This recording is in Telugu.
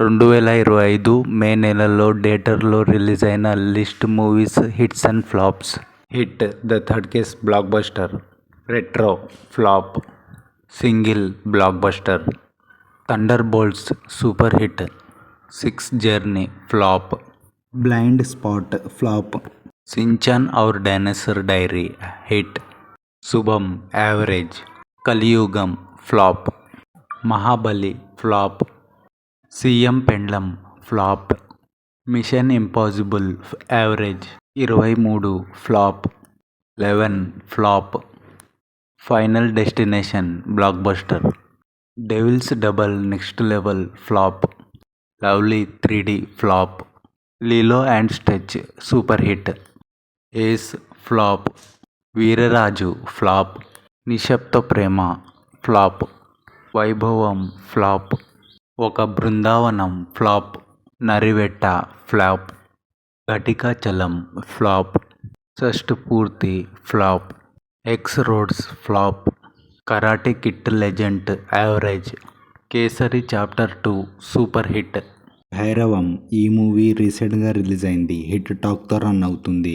రెండు వేల ఇరవై ఐదు మే నెలలో థియేటర్లో రిలీజ్ అయిన list movies hits and flops. Hit the third case blockbuster retro flop single blockbuster thunderbolts super hit six journey flop. Blind spot flop. Shinchan Aur dinosaur diary hit. Shubham average Kaliyugam flop. Mahabali flop. CM Pendlam flop mission impossible average ఇరవై మూడు flop eleven flop final destination blockbuster devils double next level flop lovely three D flop Lilo and Stitch super hit Ace flop Veeraraju flop Nishabda Prema flop Vaibhavam flop. Oka Brindavanam flop Narivetta flop Ghatikachalam flop Shashtipoorthi flop X roads flop karate kid legend average Kesari chapter two super hit. Bhairavam ఈ మూవీ రీసెంట్గా రిలీజ్ అయింది హిట్ టాక్తో రన్ అవుతుంది.